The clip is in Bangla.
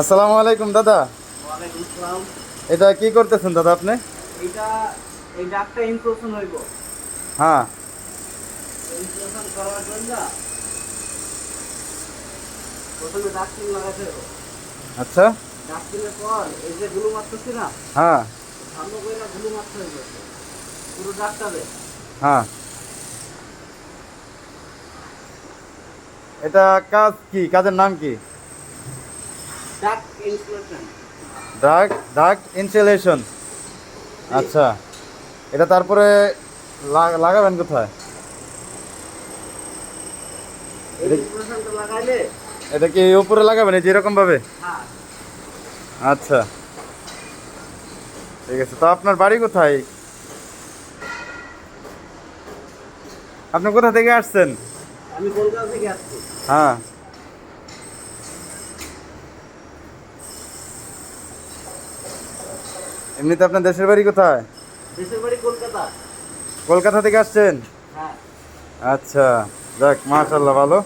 আসসালামু আলাইকুম দাদা। এটা কি করতেছেন দাদা আপনি? এটা এই ডাকটা হইব। হ্যাঁ। করার জন্য প্রথমে লাগাতে হবে। আচ্ছা। পর এই যে গুলো মারতেছি না হ্যাঁ। ভালো করে গুলো মারতে পুরো ডাকটাবে হ্যাঁ। এটা কাজ কি? কাজের নাম কি? ডাক ডাক ইনসুলেশন আচ্ছা। এটা তারপরে লাগাবেন কোথায়? এটা কি উপরে লাগাবেন? যেরকম ভাবে? হ্যাঁ। আচ্ছা। ঠিক আছে। তো আপনার বাড়ি কোথায়? আপনি কোথা থেকে আসছেন? আমি কলকাতা থেকে আসছি। হ্যাঁ। এমনিতে আপনার দেশের বাড়ি কোথায়? দেশের বাড়ি কলকাতা। কলকাতা থেকে আসছেন? হ্যাঁ। আচ্ছা যাক মাশাল্লাহ ভালো।